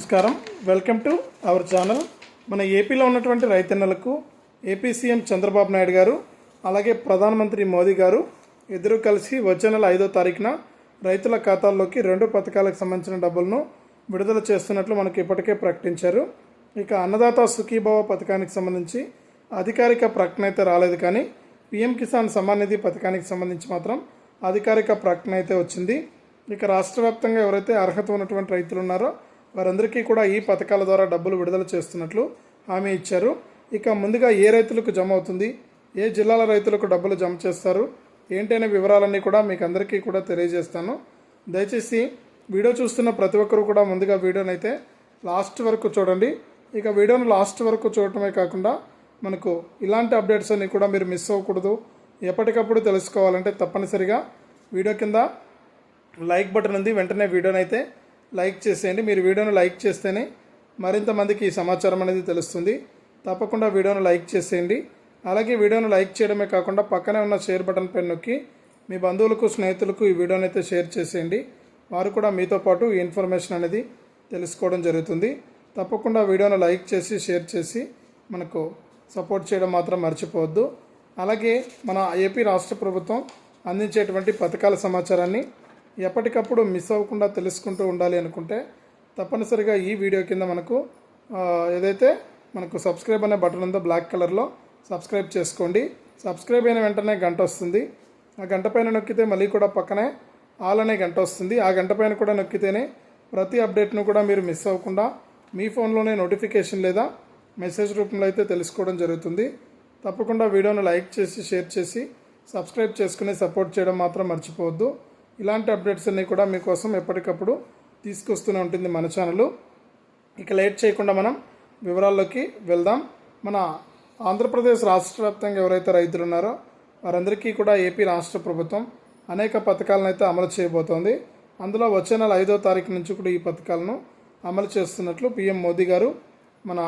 నమస్కారం. Welcome to our channel మన ఏపీలో ఉన్నటువంటి రైతన్నలకు ఏపీ సీఎం చంద్రబాబు నాయుడు గారు అలాగే ప్రధానమంత్రి మోదీ గారు ఇద్దరు కలిసి వచ్చే నెల ఐదో తారీఖున రైతుల ఖాతాల్లోకి రెండు పథకాలకు సంబంధించిన డబ్బులను విడుదల చేస్తున్నట్లు మనకు ఇప్పటికే ప్రకటించారు. ఇక అన్నదాత సుఖీభావ పథకానికి సంబంధించి అధికారిక ప్రకటన అయితే రాలేదు కానీ పీఎం కిసాన్ సమ్మాన్ నిధి పథకానికి సంబంధించి మాత్రం అధికారిక ప్రకటన అయితే వచ్చింది. ఇక రాష్ట్ర వ్యాప్తంగా ఎవరైతే అర్హత ఉన్నటువంటి రైతులు ఉన్నారో వారందరికీ కూడా ఈ పథకాల ద్వారా డబ్బులు విడుదల చేస్తున్నట్లు హామీ ఇచ్చారు. ఇక ముందుగా ఏ రైతులకు జమ అవుతుంది? ఏ జిల్లాల రైతులకు డబ్బులు జమ చేస్తారు? ఏంటనే వివరాలన్నీ కూడా మీకు అందరికీ కూడా తెలియజేస్తాను. దయచేసి వీడియో చూస్తున్న ప్రతి ఒక్కరు కూడా ముందుగా వీడియోని అయితే లాస్ట్ వరకు చూడండి. ఇక వీడియోను లాస్ట్ వరకు చూడటమే కాకుండా మనకు ఇలాంటి అప్డేట్స్ అన్ని కూడా మీరు మిస్ అవ్వకూడదు. ఎప్పటికప్పుడు తెలుసుకోవాలంటే తప్పనిసరిగా వీడియో కింద లైక్ బటన్ ఉంది. వెంటనే వీడియోని అయితే లైక్ చేసేయండి. మీరు వీడియోను లైక్ చేస్తేనే మరింత మందికి ఈ సమాచారం అనేది తెలుస్తుంది. తప్పకుండా వీడియోను లైక్ చేసేయండి. అలాగే వీడియోను లైక్ చేయడమే కాకుండా పక్కనే ఉన్న షేర్ బటన్ పైన నొక్కి మీ బంధువులకు స్నేహితులకు ఈ వీడియోని అయితే షేర్ చేసేయండి. వారు కూడా మీతో పాటు ఈ ఇన్ఫర్మేషన్ అనేది తెలుసుకోవడం జరుగుతుంది. తప్పకుండా వీడియోను లైక్ చేసి షేర్ చేసి మనకు సపోర్ట్ చేయడం మాత్రం మర్చిపోవద్దు. అలాగే మన ఏపీ రాష్ట్ర ప్రభుత్వం అందించేటువంటి పథకాల సమాచారాన్ని ఎప్పటికప్పుడు మిస్ అవ్వకుండా తెలుసుకుంటూ ఉండాలి అనుకుంటే తప్పనిసరిగా ఈ వీడియో కింద మనకు ఏదైతే మనకు సబ్స్క్రైబ్ అనే బటన్ ఉందో బ్లాక్ కలర్లో సబ్స్క్రైబ్ చేసుకోండి. సబ్స్క్రైబ్ అయిన వెంటనే గంట వస్తుంది. ఆ గంట పైన నొక్కితే మళ్ళీ కూడా పక్కనే ఆల్ అనే గంట వస్తుంది. ఆ గంట పైన కూడా నొక్కితేనే ప్రతి అప్డేట్ను కూడా మీరు మిస్ అవ్వకుండా మీ ఫోన్లోనే నోటిఫికేషన్ లేదా మెసేజ్ రూపంలో అయితే తెలుసుకోవడం జరుగుతుంది. తప్పకుండా వీడియోను లైక్ చేసి షేర్ చేసి సబ్స్క్రైబ్ చేసుకుని సపోర్ట్ చేయడం మాత్రం మర్చిపోవద్దు. ఇలాంటి అప్డేట్స్ అన్నీ కూడా మీకోసం ఎప్పటికప్పుడు తీసుకొస్తూనే ఉంటుంది మన ఛానల్. ఇక లేట్ చేయకుండా మనం వివరాల్లోకి వెళ్దాం. మన ఆంధ్రప్రదేశ్ రాష్ట్ర వ్యాప్తంగా ఎవరైతే రైతులు ఉన్నారో వారందరికీ కూడా ఏపీ రాష్ట్ర ప్రభుత్వం అనేక పథకాలను అయితే అమలు చేయబోతోంది. అందులో వచ్చే నెల ఐదో తారీఖు నుంచి కూడా ఈ పథకాలను అమలు చేస్తున్నట్లు పీఎం మోదీ గారు మన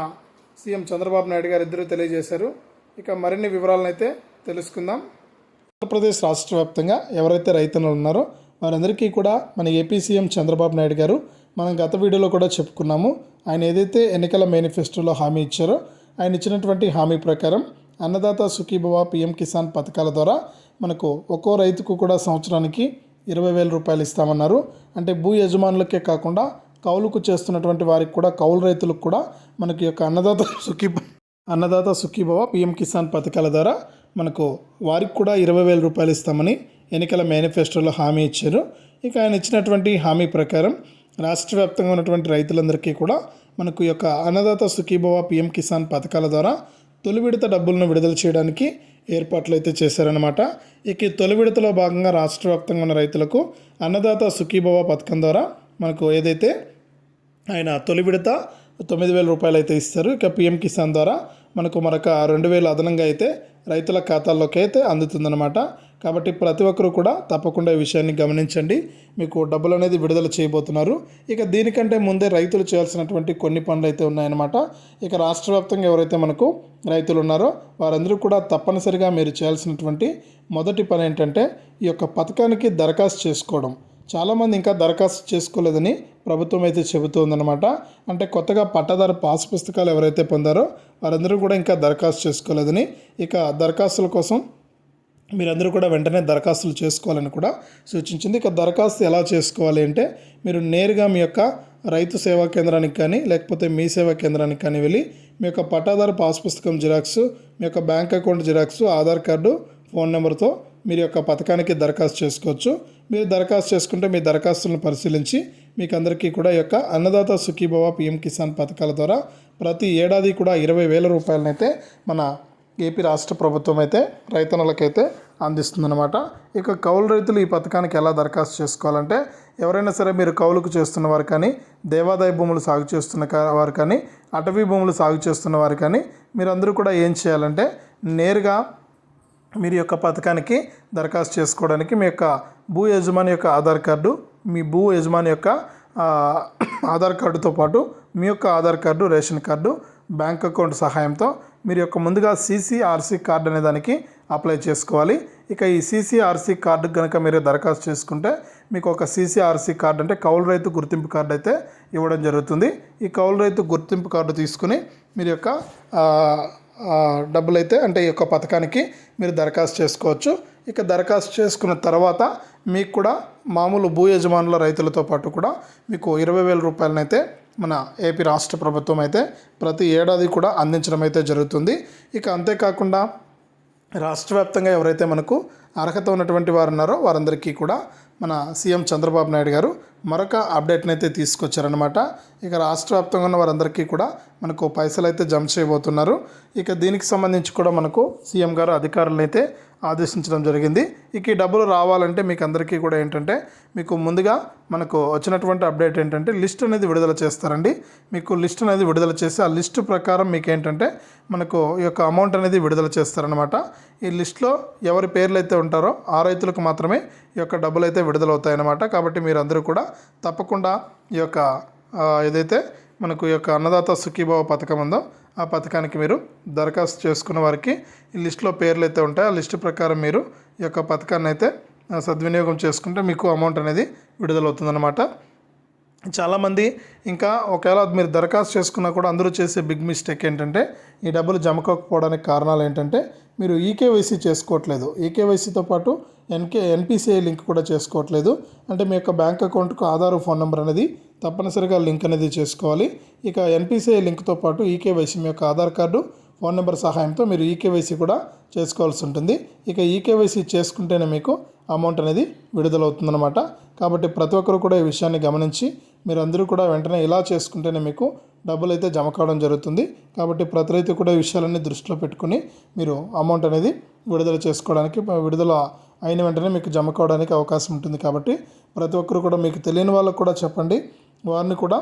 సీఎం చంద్రబాబు నాయుడు గారు ఇద్దరు తెలియజేశారు. ఇక మరిన్ని వివరాలను అయితే తెలుసుకుందాం. ఆంధ్రప్రదేశ్ రాష్ట్ర వ్యాప్తంగా ఎవరైతే రైతులు ఉన్నారో వారందరికీ కూడా మన ఏపీ సీఎం చంద్రబాబు నాయుడు గారు మనం గత వీడియోలో కూడా చెప్పుకున్నాము. ఆయన ఏదైతే ఎన్నికల మేనిఫెస్టోలో హామీ ఇచ్చారో ఆయన ఇచ్చినటువంటి హామీ ప్రకారం అన్నదాత సుఖీభవ పిఎం కిసాన్ పథకాల ద్వారా మనకు ఒక్కో రైతుకు కూడా సంవత్సరానికి ఇరవై వేల రూపాయలు ఇస్తామన్నారు. అంటే భూ యజమానులకే కాకుండా కౌలుకు చేస్తున్నటువంటి వారికి కూడా కౌలు రైతులకు కూడా మనకి యొక్క అన్నదాత సుఖీ అన్నదాత సుఖీభవ పిఎం కిసాన్ పథకాల ద్వారా మనకు వారికి కూడా ఇరవై వేల రూపాయలు ఇస్తామని ఎన్నికల మేనిఫెస్టోలో హామీ ఇచ్చారు. ఇక ఆయన ఇచ్చినటువంటి హామీ ప్రకారం రాష్ట్ర వ్యాప్తంగా ఉన్నటువంటి రైతులందరికీ కూడా మనకు యొక్క అన్నదాత సుఖీభవ పిఎం కిసాన్ పథకాల ద్వారా తొలి విడత డబ్బులను విడుదల చేయడానికి ఏర్పాట్లు అయితే చేశారనమాట ఇక ఈ తొలి విడతలో భాగంగా రాష్ట్ర వ్యాప్తంగా ఉన్న రైతులకు అన్నదాత సుఖీభవ పథకం ద్వారా మనకు ఏదైతే ఆయన తొలి విడత తొమ్మిది వేల రూపాయలు అయితే ఇస్తారు. ఇక పిఎం కిసాన్ ద్వారా మనకు మరొక రెండు వేలు అదనంగా అయితే రైతుల ఖాతాల్లోకి అయితే అందుతుందన్నమాట. కాబట్టి ప్రతి ఒక్కరూ కూడా తప్పకుండా ఈ విషయాన్ని గమనించండి. మీకు డబ్బులు అనేది విడుదల చేయబోతున్నారు. ఇక దీనికంటే ముందే రైతులు చేయాల్సినటువంటి కొన్ని పనులు అయితే ఉన్నాయన్నమాట. ఇక రాష్ట్ర వ్యాప్తంగా ఎవరైతే మనకు రైతులు ఉన్నారో వారందరూ కూడా తప్పనిసరిగా మీరు చేయాల్సినటువంటి మొదటి పని ఏంటంటే ఈ యొక్క పథకానికి దరఖాస్తు చేసుకోవడం. చాలామంది ఇంకా దరఖాస్తు చేసుకోలేదని ప్రభుత్వం అయితే చెబుతోందన్నమాట అంటే కొత్తగా పట్టాదారు పాస్ పుస్తకాలు ఎవరైతే పొందారో వారందరూ కూడా ఇంకా దరఖాస్తు చేసుకోలేదని. ఇక దరఖాస్తుల కోసం మీరందరూ కూడా వెంటనే దరఖాస్తులు చేసుకోవాలని కూడా సూచించింది. ఇక దరఖాస్తు ఎలా చేసుకోవాలి అంటే మీరు నేరుగా మీ యొక్క రైతు సేవా కేంద్రానికి కానీ లేకపోతే మీ సేవా కేంద్రానికి కానీ వెళ్ళి మీ యొక్క పట్టాదారు పాస్ పుస్తకం జిరాక్స్ మీ యొక్క bank account xerox Aadhaar card phone నెంబర్తో మీరు యొక్క పథకానికి దరఖాస్తు చేసుకోవచ్చు. మీరు దరఖాస్తు చేసుకుంటే మీ దరఖాస్తులను పరిశీలించి మీకు అందరికీ కూడా యొక్క అన్నదాత సుఖీభవ పిఎం కిసాన్ పథకాల ద్వారా ప్రతి ఏడాది కూడా ఇరవై వేల రూపాయలనైతే మన ఏపీ రాష్ట్ర ప్రభుత్వం అయితే రైతన్నలకైతే అందిస్తుందన్నమాట. ఇక కౌలు రైతులు ఈ పథకానికి ఎలా దరఖాస్తు చేసుకోవాలంటే ఎవరైనా సరే మీరు కౌలుకు చేస్తున్న వారు కానీ దేవాదాయ భూములు సాగు చేస్తున్న వారు కానీ అటవీ భూములు సాగు చేస్తున్న వారు కానీ మీరందరూ కూడా ఏం చేయాలంటే నేరుగా మీరు యొక్క పథకానికి దరఖాస్తు చేసుకోవడానికి మీ యొక్క భూ యజమాని యొక్క ఆధార్ కార్డు మీ భూ యజమాని యొక్క ఆధార్ కార్డుతో పాటు మీ యొక్క Aadhaar card ration card bank account సహాయంతో మీరు యొక్క ముందుగా సీసీఆర్సీ కార్డు అనే దానికి అప్లై చేసుకోవాలి. ఇక ఈ సీసీఆర్సీ కార్డు కనుక మీరు దరఖాస్తు చేసుకుంటే మీకు ఒక సీసీఆర్సీ కార్డు అంటే కౌలు రైతు గుర్తింపు కార్డు అయితే ఇవ్వడం జరుగుతుంది. ఈ కౌలు రైతు గుర్తింపు కార్డు తీసుకుని మీరు యొక్క డబ్బులైతే డబ్బులు అయితే అంటే ఈ యొక్క పథకానికి మీరు దరఖాస్తు చేసుకోవచ్చు. ఇక దరఖాస్తు చేసుకున్న తర్వాత మీకు కూడా మామూలు భూ యజమానుల రైతులతో పాటు కూడా మీకు ఇరవై వేల రూపాయలనైతే మన ఏపీ రాష్ట్ర ప్రభుత్వం అయితే ప్రతి ఏడాది కూడా అందించడం అయితే జరుగుతుంది. ఇక అంతేకాకుండా రాష్ట్ర వ్యాప్తంగా ఎవరైతే మనకు అర్హత ఉన్నటువంటి వారు ఉన్నారో వారందరికీ కూడా మన సీఎం చంద్రబాబు నాయుడు గారు మరొక అప్డేట్ని అయితే తీసుకొచ్చారనమాట ఇక రాష్ట్ర వ్యాప్తంగా ఉన్న వారందరికీ కూడా మనకు పైసలు అయితే జమ చేయబోతున్నారు. ఇక దీనికి సంబంధించి కూడా మనకు సీఎం గారు అధికారులను అయితే ఆదేశించడం జరిగింది. ఇక ఈ డబ్బులు రావాలంటే మీకు అందరికీ కూడా ఏంటంటే మీకు ముందుగా మనకు వచ్చినటువంటి అప్డేట్ ఏంటంటే లిస్ట్ అనేది విడుదల చేస్తారండి. మీకు లిస్ట్ అనేది విడుదల చేసి ఆ లిస్ట్ ప్రకారం మీకు ఏంటంటే మనకు ఈ యొక్క అమౌంట్ అనేది విడుదల చేస్తారనమాట ఈ లిస్ట్లో ఎవరి పేర్లు అయితే ఉంటారో ఆ రైతులకు మాత్రమే ఈ యొక్క డబ్బులు అయితే విడుదలవుతాయన్నమాట. కాబట్టి మీరు అందరూ కూడా తప్పకుండా ఈ యొక్క ఏదైతే మనకు ఈ యొక్క అన్నదాత సుఖీభావ పథకం ఉందో ఆ పథకానికి మీరు దరఖాస్తు చేసుకున్న వారికి ఈ లిస్టులో పేర్లు అయితే ఉంటాయి. ఆ లిస్టు ప్రకారం మీరు ఈ యొక్క పథకాన్ని అయితే సద్వినియోగం చేసుకుంటే మీకు అమౌంట్ అనేది విడుదలవుతుందన్నమాట. చాలామంది ఇంకా ఒకవేళ మీరు దరఖాస్తు చేసుకున్నా కూడా అందరూ చేసే బిగ్ మిస్టేక్ ఏంటంటే ఈ డబ్బులు జమ కాకపోవడానికి కారణాలు ఏంటంటే మీరు ఈకేవైసీ చేసుకోవట్లేదు. ఈకేవైసీతో పాటు ఎన్కే ఎన్పిసిఐ లింక్ కూడా చేసుకోవట్లేదు. అంటే మీ యొక్క బ్యాంక్ అకౌంట్కు ఆధార్ ఫోన్ నెంబర్ అనేది తప్పనిసరిగా లింక్ అనేది చేసుకోవాలి. ఇక ఎన్పిసిఐ లింక్తో పాటు ఈకేవైసీ మీ యొక్క ఆధార్ కార్డు ఫోన్ నెంబర్ సహాయంతో మీరు ఈకేవైసీ కూడా చేసుకోవాల్సి ఉంటుంది. ఇక ఈకేవైసీ చేసుకుంటేనే మీకు అమౌంట్ అనేది విడుదలవుతుందన్నమాట. కాబట్టి ప్రతి ఒక్కరు కూడా ఈ విషయాన్ని గమనించి మీరు అందరూ కూడా వెంటనే ఇలా చేసుకుంటేనే మీకు డబ్బులు అయితే జమ కావడం జరుగుతుంది. కాబట్టి ప్రతి రైతు కూడా ఈ విషయాలన్నీ దృష్టిలో పెట్టుకుని మీరు అమౌంట్ అనేది విడుదల చేసుకోవడానికి విడుదల అయిన వెంటనే మీకు జమ కావడానికి అవకాశం ఉంటుంది కాబట్టి ప్రతి ఒక్కరు కూడా మీకు తెలియని వాళ్ళకు కూడా చెప్పండి. వారిని కూడా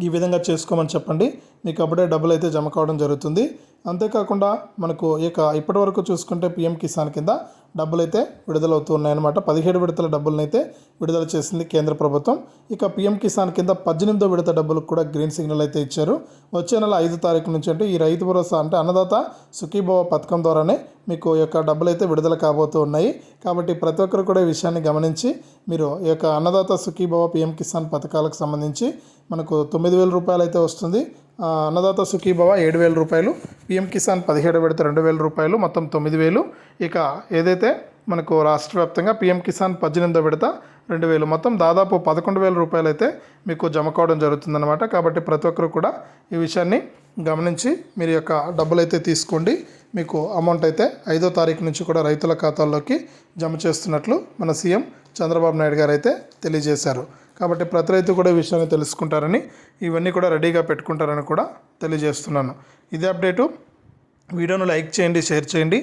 ఈ విధంగా చేసుకోమని చెప్పండి. మీకు అప్పుడే డబ్బులు అయితే జమ కావడం జరుగుతుంది. అంతేకాకుండా మనకు ఇక ఇప్పటివరకు చూసుకుంటే పిఎం కిసాన్ కింద డబ్బులు అయితే విడుదలవుతూ ఉన్నాయన్నమాట పదిహేడు విడతల డబ్బులను అయితే విడుదల చేసింది కేంద్ర ప్రభుత్వం. ఇక పిఎం కిసాన్ కింద పద్దెనిమిదో విడత డబ్బులకు కూడా గ్రీన్ సిగ్నల్ అయితే ఇచ్చారు. వచ్చే నెల ఐదు తారీఖు నుంచి అంటే ఈ రైతు భరోసా అంటే అన్నదాత సుఖీభవ పథకం ద్వారానే మీకు ఈ యొక్క డబ్బులు అయితే విడుదల కాబోతూ ఉన్నాయి. కాబట్టి ప్రతి ఒక్కరు కూడా ఈ విషయాన్ని గమనించి మీరు ఈ యొక్క అన్నదాత సుఖీభవ పిఎం కిసాన్ పథకాలకు సంబంధించి మనకు తొమ్మిది వేల రూపాయలు అయితే వస్తుంది. అన్నదాత సుఖీభవ ఏడు వేల రూపాయలు పిఎం కిసాన్ పదిహేడు విడత రెండు వేల రూపాయలు మొత్తం తొమ్మిది వేలు. ఇక ఏదైతే మనకు రాష్ట్ర వ్యాప్తంగా పిఎం కిసాన్ పద్దెనిమిదో విడత రెండు వేలు మొత్తం దాదాపు పదకొండు వేల రూపాయలు అయితే మీకు జమ కావడం జరుగుతుందన్నమాట. కాబట్టి ప్రతి ఒక్కరు కూడా ఈ విషయాన్ని గమనించి మీరు యొక్క డబ్బులు అయితే తీసుకోండి. మీకు అమౌంట్ అయితే ఐదో తారీఖు నుంచి కూడా రైతుల ఖాతాల్లోకి జమ చేస్తున్నట్లు మన సీఎం చంద్రబాబు నాయుడు గారు అయితే తెలియజేశారు. కాబట్టి ప్రతి రైతు కూడా ఈ విషయాన్ని తెలుసుకుంటారని ఇవన్నీ కూడా రెడీగా పెట్టుకుంటారని కూడా తెలియజేస్తున్నాను. ఇదే అప్డేటు. వీడియోను లైక్ చేయండి షేర్ చేయండి.